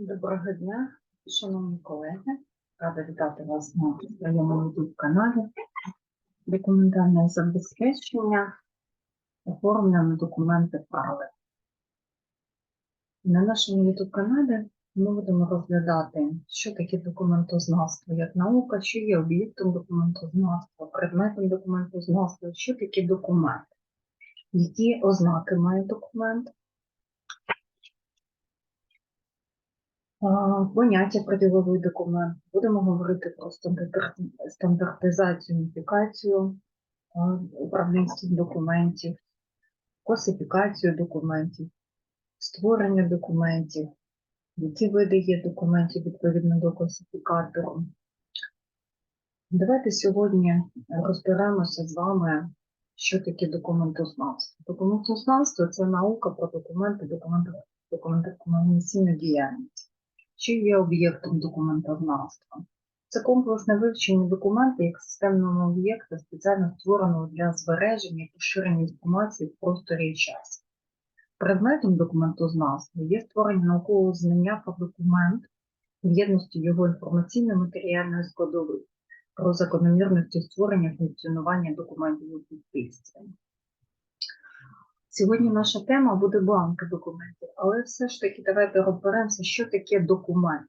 Доброго дня, шановні колеги. Рада вітати вас на своєму youtube каналі Документальне забезпечення, оформлення документи права. На нашому youtube каналі ми будемо розглядати, що таке документознавство як наука, що є об'єктом документознавства, предметом документознавства, що таке документ, які ознаки має документ, А, Поняття про діловий документ. Будемо говорити про стандартизацію, уніфікацію управлінських документів, класифікацію документів, створення документів, які види є документів відповідно до класифікатору. Давайте сьогодні розберемося з вами, що таке документознавство. Документознавство це наука про документи, документи, документаційну діяльність що є об'єктом документознавства. Це комплексне вивчення документа як системного об'єкта, спеціально створеного для збереження і поширення інформації в просторі і часі. Предметом документознавства є створення наукового знання про документ в єдності його інформаційно-матеріальної складової, про закономірності створення функціонування документів у суспільстві. Сьогодні наша тема буде бланки документів, але все ж таки давайте розберемося, що таке документ.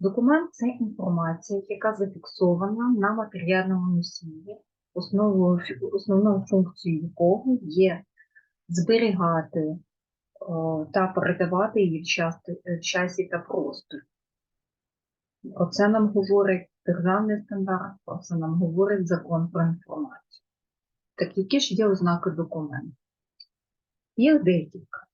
Документ це інформація, яка зафіксована на матеріальному носії, основною функцією якого є зберігати о, та передавати її в часі, в часі та просторі. Про це нам говорить державний стандарт, про це нам говорить закон про інформацію. Так які ж є ознаки документу? Їх декілька.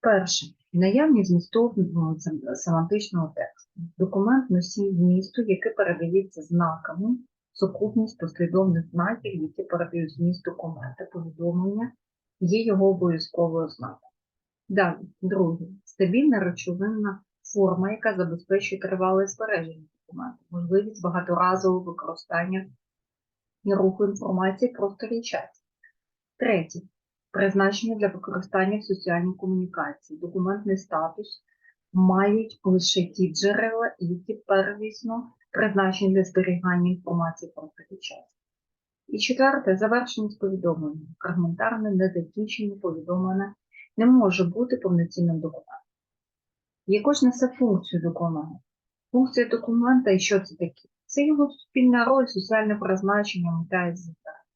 Перше. Наявність змістовного семантичного тексту. Документ носій змісту, який передається знаками, сукупність послідовних знаків, які передають зміст документа, повідомлення, є його обов'язковою ознакою. Далі, друге. Стабільна речовинна форма, яка забезпечує тривале збереження документу, можливість багаторазового використання і руху інформації в просторі. Третє призначення для використання в соціальній комунікації. Документний статус мають лише ті джерела, які первісно призначені для зберігання інформації про час. І четверте, завершеність повідомлення. Фрагментарне, незакінчене повідомлення не може бути повноцінним документом. Якож несе функцію документа. Функція документа і що це таке? Це його спільна роль, соціальне призначення, мета і завдання.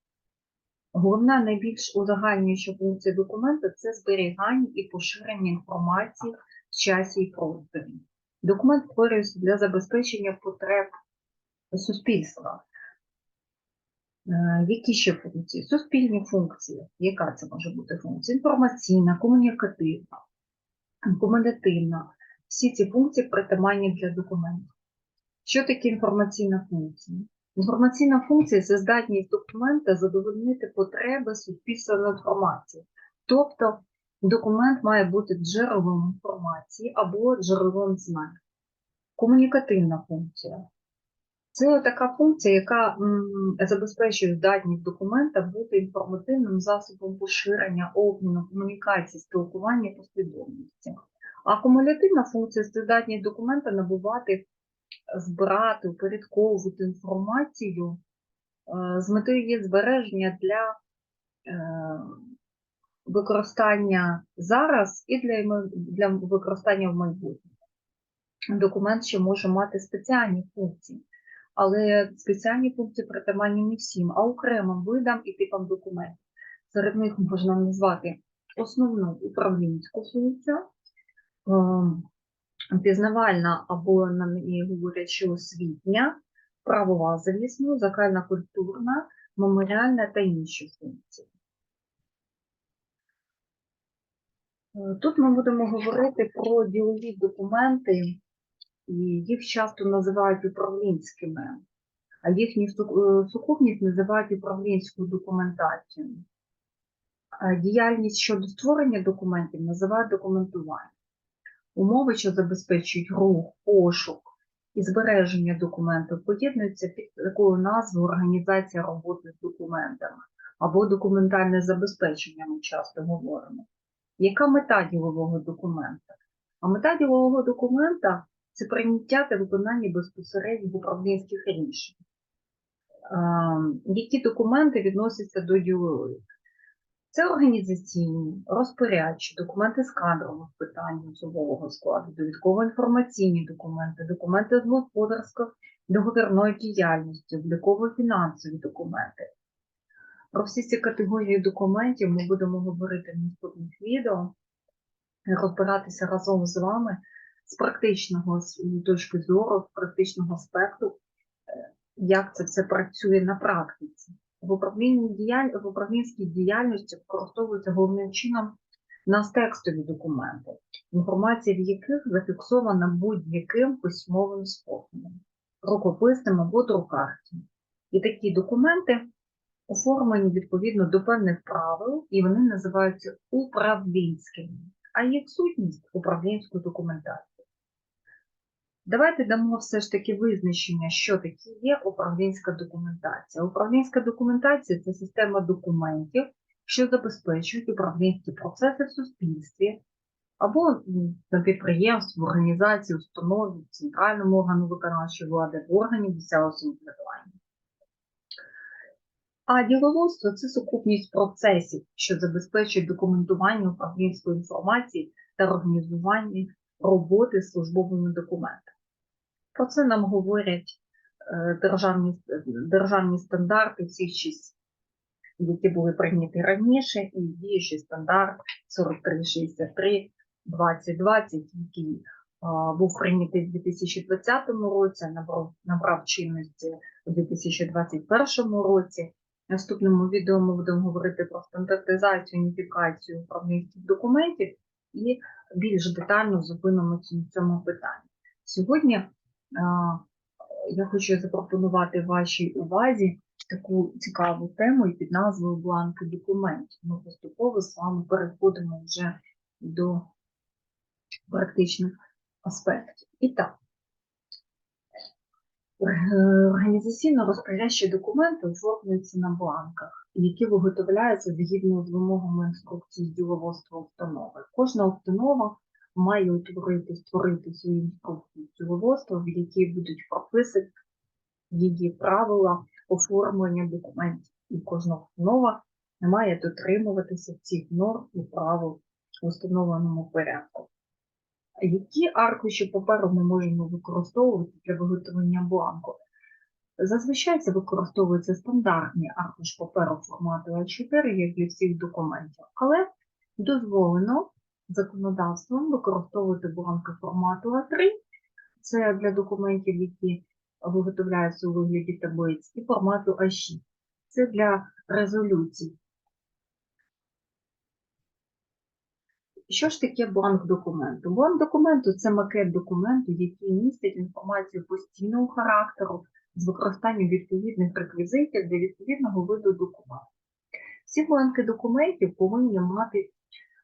Головна найбільш узагальнююча функція документа це зберігання і поширення інформації в часі і просторі. Документ створюється для забезпечення потреб суспільства. Е, Які ще функції? Суспільні функції. Яка це може бути функція? Інформаційна, комунікативна, комунікативна. Всі ці функції притаманні для документів. Що таке інформаційна функція? Інформаційна функція це здатність документа задовольнити потреби суспільства в інформації. Тобто документ має бути джерелом інформації або джерелом знань. Комунікативна функція. Це така функція, яка м, забезпечує здатність документа бути інформативним засобом поширення, обміну, комунікації, спілкування послідовності. А кумулятивна функція це здатність документа набувати збирати, упорядковувати інформацію е, з метою її збереження для е, використання зараз і для, для використання в майбутньому. Документ ще може мати спеціальні функції, але спеціальні функції притаманні не всім, а окремим видам і типам документів. Серед них можна назвати основну управлінську функцію, ем, пізнавальна або на говорять, що освітня, правова звісно, загальна культурна, меморіальна та інші функції. Е, Тут ми будемо говорити про ділові документи, і їх часто називають управлінськими, а їхню е, сукупність називають управлінською документацією. Діяльність щодо створення документів називають документування. Умови, що забезпечують рух, пошук і збереження документів, поєднуються під такою назвою організація роботи з документами або документальне забезпечення, ми часто говоримо. Яка мета ділового документа? А мета ділового документа це прийняття та виконання безпосередніх управлінських рішень. Е, Які документи відносяться до ділових? Це організаційні, розпорядчі, документи з кадрових питань особового складу, довідково-інформаційні документи, документи з господарської договірної діяльності, обліково-фінансові документи. Про всі ці категорії документів ми будемо говорити в наступних відео, розбиратися разом з вами з практичного з точки зору, з практичного аспекту, е, як це все працює на практиці. В управлінні діяль... в управлінській діяльності використовуються головним чином нас текстові документи, інформація в яких зафіксована будь-яким письмовим способом, рукописним або друкарським. І такі документи оформлені відповідно до певних правил, і вони називаються управлінськими, а їх сутність управлінську документацію. Давайте дамо все ж таки визначення, що таке є управлінська документація. Управлінська документація це система документів, що забезпечують управлінські процеси в суспільстві або на підприємстві, в організації, установі, в центральному органу виконавчої влади, в органі місцевого самоврядування. А діловодство це сукупність процесів, що забезпечують документування управлінської інформації та організування роботи з службовими документами. Про це нам говорять е, державні, державні стандарти всіх часів, які були прийняті раніше, і діючий стандарт 4363 2020, який е, був прийнятий в 2020 році, набрав, набрав чинності у 2021 році. Наступному відео ми будемо говорити про стандартизацію, уніфікацію управлінських документів і більш детально зупинимося на цьому питанні. Сьогодні я хочу запропонувати вашій увазі таку цікаву тему і під назвою бланки документів. Ми поступово з вами переходимо вже до практичних аспектів. І так, Е, Організаційно-розпорядчі документи оформлюються на бланках, які виготовляються згідно з вимогами інструкції з діловодства установи. Кожна установа має утворити, створити свою інструкцію з в якій будуть прописані її правила оформлення документів. І кожна установа має дотримуватися цих норм і правил в установленому порядку. Які аркуші паперу ми можемо використовувати для виготовлення бланку? Зазвичай це використовуються стандартні аркуш паперу формату А4, як для всіх документів, але дозволено законодавством використовувати бланки формату А3. Це для документів, які виготовляються у вигляді таблиць, і формату А6. Це для резолюцій. Що ж таке бланк документу? Бланк документу це макет документу, який містить інформацію постійного характеру з використанням відповідних реквізитів для відповідного виду документу. Всі бланки документів повинні мати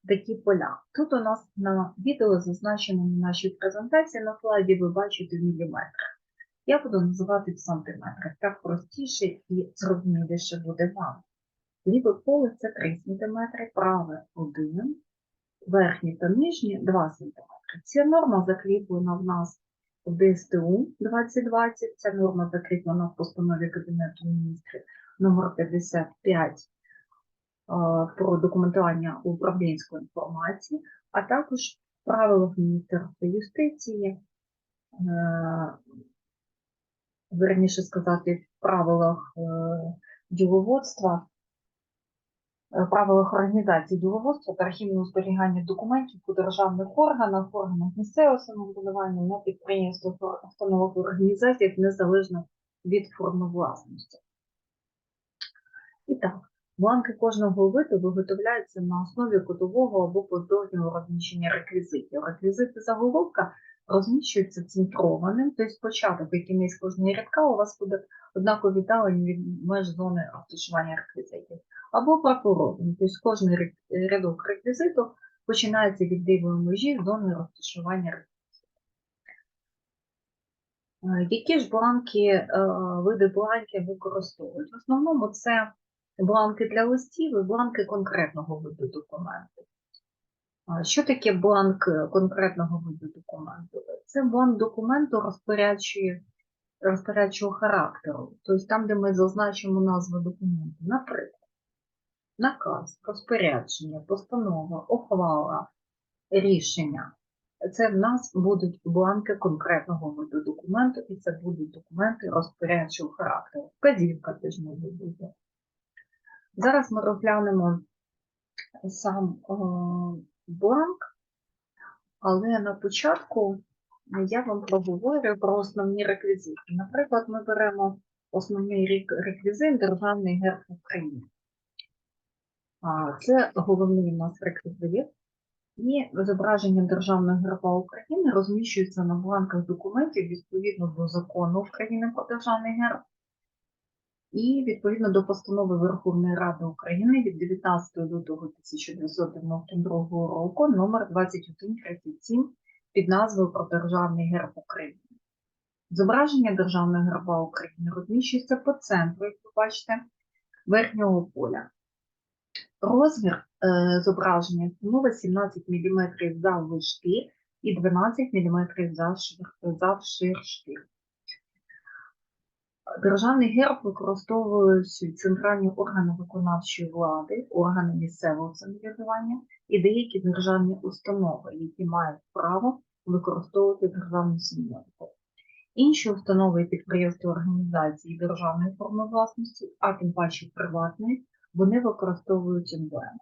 такі поля. Тут у нас на відео зазначено на нашій презентації на слайді, ви бачите в міліметрах. Я буду називати в сантиметрах. Так простіше і зрозуміліше буде вам. Ліве поле це 3 см, праве 1 верхні та нижні 2 см. Ця норма закріплена в нас в ДСТУ 2020, ця норма закріплена в постанові Кабінету міністрів номер 55 е, про документування управлінської інформації, а також правилах Міністерства юстиції, е, верніше сказати, в правилах е, діловодства е, правилах організації діловодства та архівного зберігання документів у державних органах, органах місцевого самоврядування на підприємствах, установах організаціях незалежно від форми власності. І так, бланки кожного виду виготовляються на основі кодового або поздовжнього розміщення реквізитів. Реквізити заголовка розміщуються центрованим, тобто початок і кінець кожної рядка у вас буде однаково віддалені від меж зони розташування реквізитів або прапоровим. Тобто кожний рядок реквізиту починається від дивої межі зони розташування реквізиту. Е, Які ж бланки, е, види бланків використовують? В основному це бланки для листів і бланки конкретного виду документів. А Що таке бланк е, конкретного виду документу? Це бланк документу розпорядчої, розпорядчого характеру, тобто там, де ми зазначимо назву документу. Наприклад, наказ, розпорядження, постанова, ухвала, рішення. Це в нас будуть бланки конкретного виду документу, і це будуть документи розпорядчого характеру. Вказівка теж може бути. Зараз ми розглянемо сам е, бланк, але на початку я вам проговорю про основні реквізити. Наприклад, ми беремо основний реквізит Державний герб України. Це головний у нас реквізит. І зображення Державного герба України розміщується на бланках документів відповідно до закону України про Державний герб і відповідно до постанови Верховної Ради України від 19 лютого 1992 року номер 2137 під назвою про Державний герб України. Зображення Державного герба України розміщується по центру, як ви бачите, верхнього поля. Розмір е, зображення становить 17 мм заввишки і 12 мм завширшки. Державний герб використовують центральні органи виконавчої влади, органи місцевого самоврядування і деякі державні установи, які мають право використовувати державну символіку. Інші установи підприємства організації державної форми власності, а тим паче приватної, вони використовують емблеми.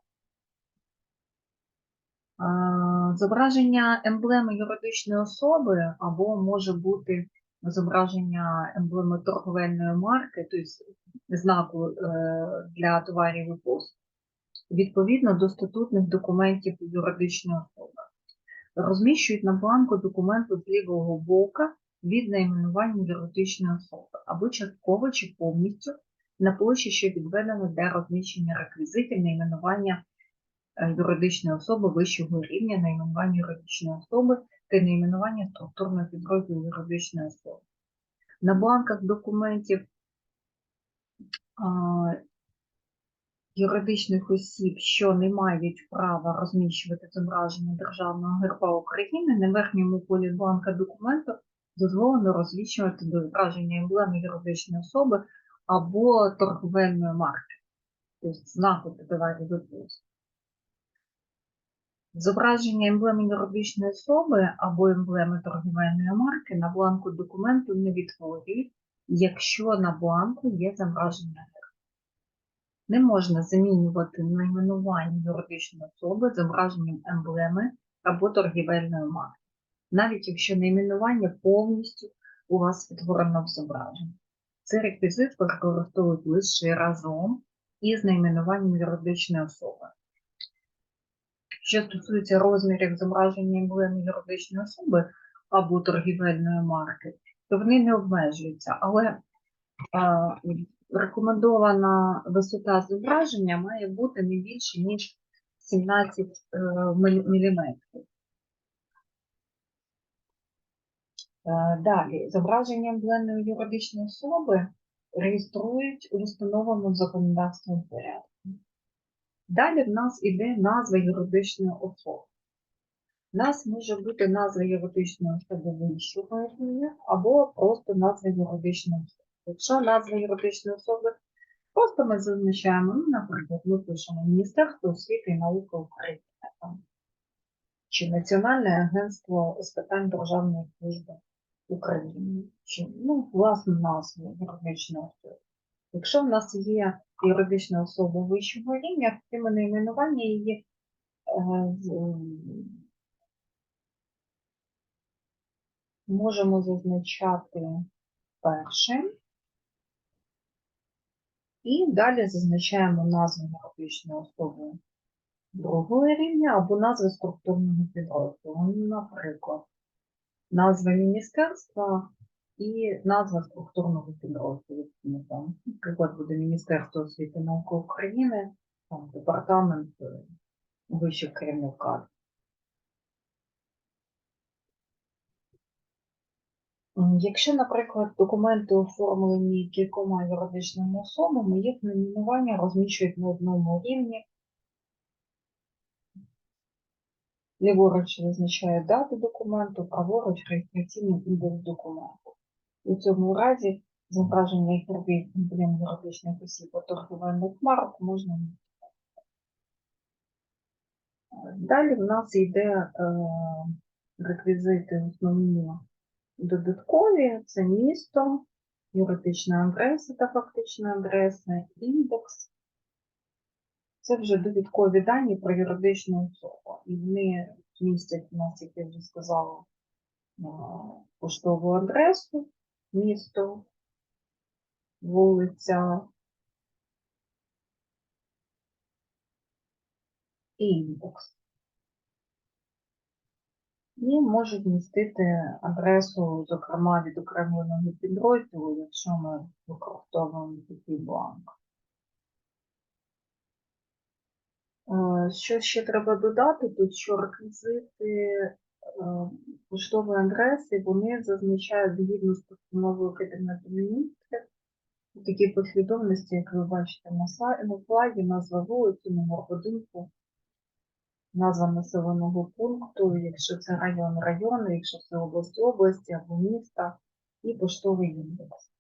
Зображення емблеми юридичної особи або може бути зображення емблеми торговельної марки, тобто знаку е, для товарів і послуг, відповідно до статутних документів юридичної особи. Розміщують на бланку документу з лівого бока від найменування юридичної особи або частково чи повністю на площі, що відведено для розміщення реквізитів найменування е, юридичної особи вищого рівня, найменування юридичної особи та найменування структурного підрозділу юридичної особи. На бланках документів а, юридичних осіб, що не мають права розміщувати зображення Державного герба України, на верхньому полі бланка документу дозволено розміщувати зображення емблеми юридичної особи або торговельної марки, тобто знаку товарів і послуг. Зображення емблеми юридичної особи або емблеми торгівельної марки на бланку документу не відтворюють, якщо на бланку є зображення. Не можна замінювати найменування юридичної особи зображенням емблеми або торгівельної марки, навіть якщо найменування повністю у вас відтворено в зображенні. Цей реквізит використовують лише разом із найменуванням юридичної особи. Що стосується розмірів зображення емблеми юридичної особи або торгівельної марки, то вони не обмежуються, але а, рекомендована висота зображення має бути не більше, ніж 17 мм. Е, Далі, зображення емблеми юридичної особи реєструють у установленому законодавством порядку. Далі в нас іде назва юридичної особи. У нас може бути назва юридичної особи вищого рівня або просто назва юридичної особи. Якщо назва юридичної особи, просто ми зазначаємо, ну, наприклад, ми пишемо Міністерство освіти і науки України чи Національне агентство з питань державної служби України, чи ну, власну назву юридичної особи. Якщо в нас є юридична особа вищого рівня, то ми найменування її е, можемо зазначати першим. І далі зазначаємо назву юридичної особи другого рівня або назви структурного підрозділу. Наприклад, назва міністерства і назва структурного підрозділу. Наприклад, буде Міністерство освіти і науки України, там, департамент е, вищих керівних. Якщо, наприклад, документи оформлені кількома юридичними особами, їх номінування розміщують на одному рівні Ліворуч визначає дату документу, праворуч реєстраційний індекс документу. У цьому разі зображення гербів емблем юридичних осіб та торгівельних марок можна не Далі в нас йде е, реквізити основні додаткові, це місто, юридична адреса та фактична адреса, індекс. Це вже довідкові дані про юридичну особу. І вони містять у нас, як я вже сказала, е, поштову адресу, місто, вулиця і індекс. І можуть містити адресу, зокрема, відокремленого підрозділу, якщо ми використовуємо такий бланк. Е, Що ще треба додати, тут що реквізити е, поштової адреси, вони зазначають згідно з постановою Кабінету міністрів у такій послідовності, як ви бачите на слайді, назва вулиці, номер будинку, назва населеного пункту, якщо це район району, якщо це область області або міста, і поштовий індекс.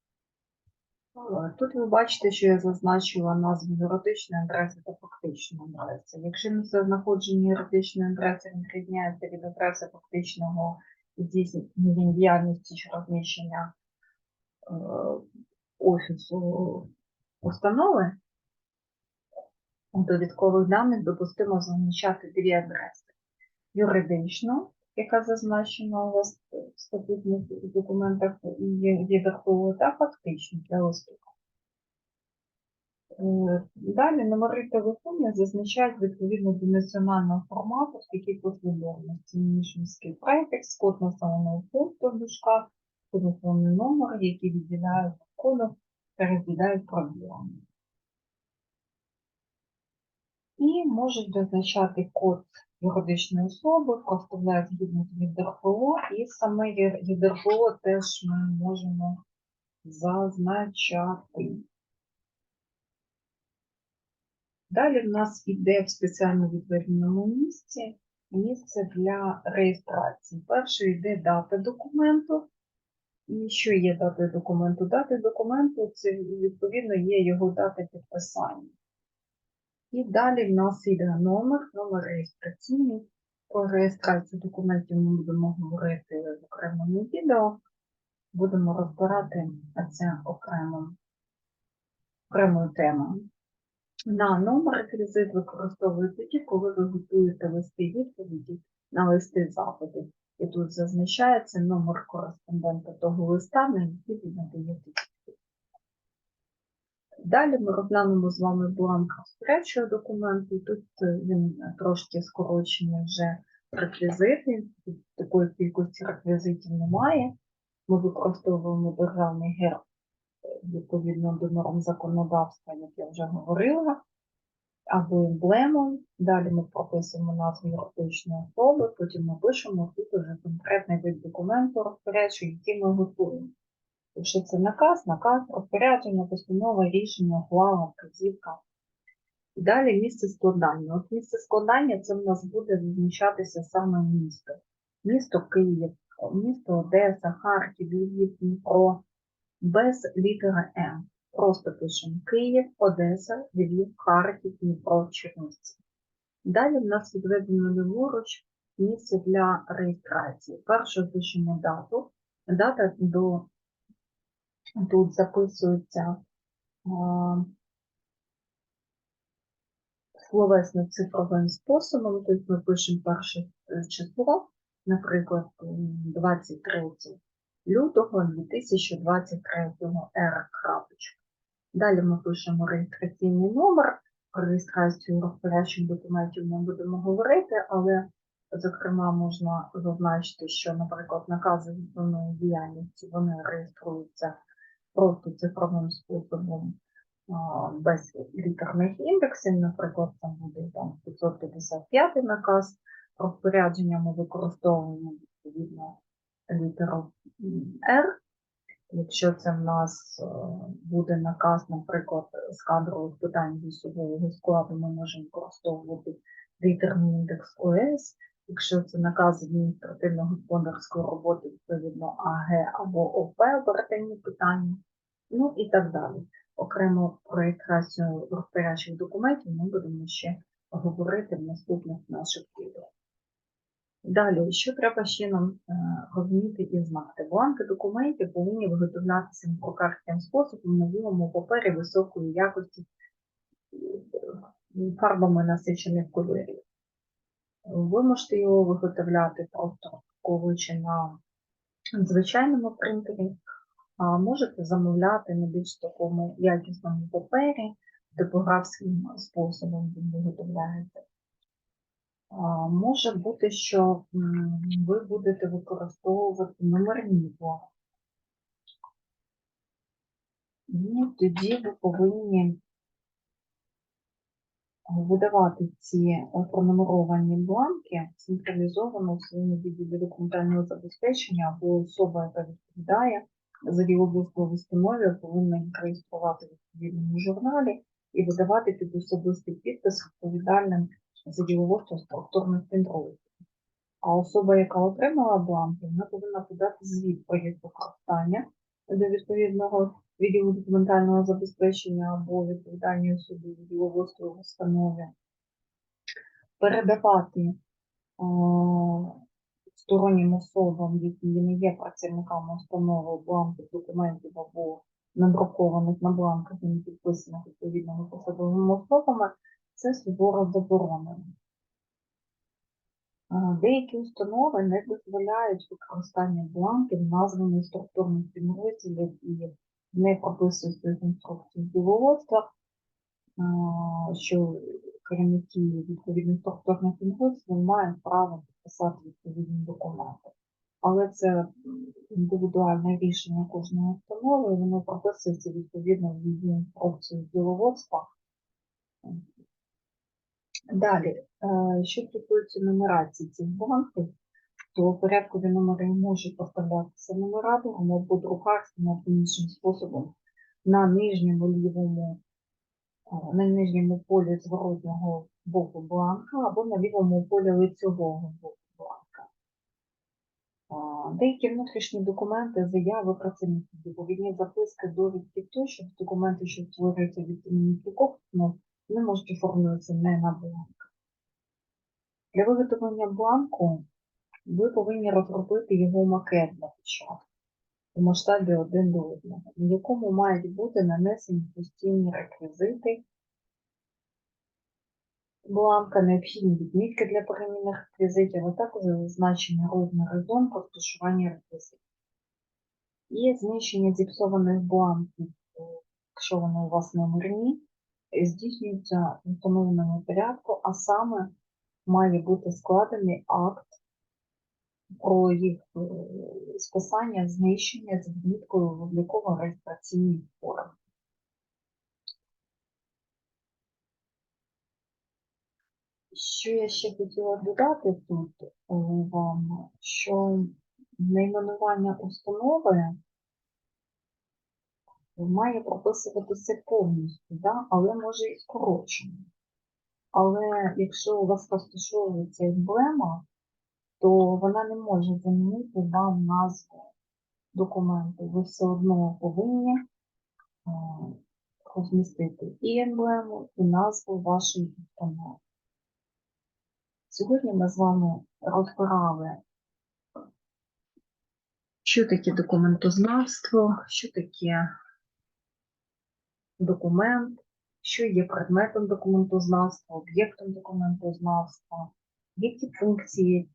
Е, Тут ви бачите, що я зазначила назву юридичної адреси та фактичної адреси. Якщо місце знаходження юридичної адреси відрізняється від адреси фактичного здійснення діяльності чи розміщення е, офісу установи, у довідкових даних допустимо зазначати дві адреси. Юридичну, яка зазначена у вас в статутних документах і є верховою, та фактичну для успіху. Е, Далі номери телефонів зазначають відповідно до національного формату в такій послідовності. Міжміський префікс, код населеного пункту в дужках, телефонний номер, які відділяють коду та розділяють пробілами. І можуть зазначати код юридичної особи, проставляють згідно ЄДРПО, і саме ЄДРПО теж ми можемо зазначати. Далі в нас іде в спеціально відведеному місці місце для реєстрації. Перше йде дата документу. І що є дата документу? Дата документу це відповідно є його дата підписання. І далі в нас йде номер, номер реєстраційний. Про реєстрацію документів ми будемо говорити в окремому відео. Будемо розбирати це окремо, окремою темою. На номер реквізит використовують тоді, коли ви готуєте листи відповіді на листи запитів. І тут зазначається номер кореспондента того листа, на який ви надаєте. Далі ми розглянемо з вами бланк розпорядчого документу. Тут е, він трошки скорочений вже реквізити. Тут такої кількості реквізитів немає. Ми використовуємо державний герб е, відповідно до норм законодавства, як я вже говорила, або емблему. Далі ми прописуємо назву юридичної особи, потім ми пишемо тут уже конкретний вид документу розпорядчий, який ми готуємо. Якщо це наказ, наказ, розпорядження, постанова, рішення, ухвала, вказівка. І далі місце складання. От місце складання це в нас буде визначатися саме місто. Місто Київ, місто Одеса, Харків, Львів, Дніпро, без літери М. Просто пишемо Київ, Одеса, Львів, Харків, Дніпро, Чернівці. Далі в нас відведено ліворуч місце для реєстрації. Перше пишемо дату. Дата до тут записується словесно-цифровим способом, тобто ми пишемо перше е, число, наприклад, 23 лютого 2023 Р. крапочка. Далі ми пишемо реєстраційний номер. Про реєстрацію розпорядчих документів ми будемо говорити, але, зокрема, можна зазначити, що, наприклад, накази відповідної діяльності вони реєструються просто цифровим способом без літерних індексів. Наприклад, там буде там 555 наказ. Розпорядження ми використовуємо відповідно літеру R. Якщо це в нас е, буде наказ, наприклад, з кадрових питань особового складу, ми можемо використовувати літерний індекс ОС. Якщо це наказ адміністративно-господарської роботи, відповідно АГ або ОП оперативні питання, ну і так далі. Окремо про реєстрацію розпорядчих документів ми будемо ще говорити в наступних наших відео. Далі, що треба ще нам е, розуміти і знати? Бланки документів повинні виготовлятися прокартким способом на білому папері високої якості е, фарбами насичених кольорів. Ви можете його виготовляти просто друковуючи на звичайному принтері, можете замовляти на більш такому якісному папері, типографським способом він виготовляється. Може бути, що ви будете використовувати номерні бланки. І тоді ви повинні видавати ці пронумеровані бланки централізовано в своєму відділі документального забезпечення або особа, яка відповідає за діловодство в установі, повинна їх реєструвати в відповідному журналі і видавати під особистий підпис відповідальним за діловодство структурних підрозділів. А особа, яка отримала бланки, вона повинна подати звіт про їх використання до відповідного відділу документального забезпечення або відповідальної особи в діловодстві в установі, передавати е, стороннім особам, які не є працівниками установи бланків документів або надрукованих на бланках і не підписаних відповідними посадовими особами, це суворо заборонено. Деякі установи не дозволяють використання бланків, названих структурних підрозділів і не прописують в інструкції діловодства, що керівники відповідних структурних підрозділів мають право підписати відповідні документи. Але це індивідуальне рішення кожної установи, і воно прописується відповідно в її інструкції діловодства. Далі, е, що стосується нумерації цих бланків, то порядкові номери можуть поставлятися нумератором або друкарським або іншим способом на нижньому лівому, е, на нижньому полі зворотнього боку бланка або на лівому полі лицевого боку бланка. Деякі внутрішні документи, заяви працівників, відповідні записки, довідки тощо, документи, що створюються від імені ну, не можуть оформлюватися не на бланк. Для виготовлення бланку ви повинні розробити його макет для початку у масштабі один до одного, в якому мають бути нанесені постійні реквізити бланка, необхідні відмітки для перемінних реквізитів, а також зазначені розміри зон по розташуванні реквізитів. І знищення зіпсованих бланків, е, якщо вони у вас номерні, здійснюється в встановленому порядку, а саме має бути складений акт про їх е, списання, знищення з відміткою в обліково-реєстраційній формі. Що я ще хотіла додати тут е, вам, що найменування установи має прописуватися повністю, да? але може і скорочено. Але якщо у вас розташовується емблема, то вона не може замінити вам назву документу. Ви все одно повинні е, розмістити і емблему, і назву вашої установи. Сьогодні ми з вами розбирали, що таке документознавство, що таке документ, що є предметом документознавства, об'єктом документознавства, які функції,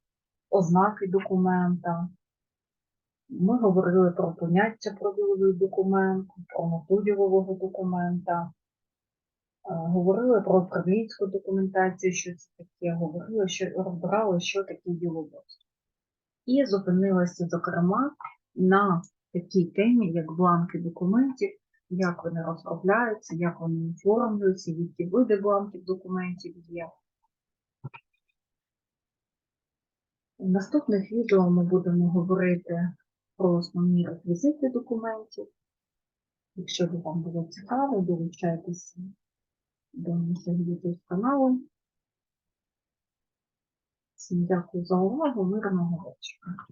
ознаки документа. Ми говорили про поняття про діловий документ, про мету ділового документа, говорили про управлінську документацію, що це таке, говорили, що розбирали, що таке діловодство. І зупинилася, зокрема, на такій темі, як бланки документів, як вони розробляються, як вони оформлюються, які види бланків документів є. В наступних відео ми будемо говорити про основні реквізити документів. Якщо вам було цікаво, долучайтеся до нашого YouTube каналу. Всім дякую за увагу, мирного вечора.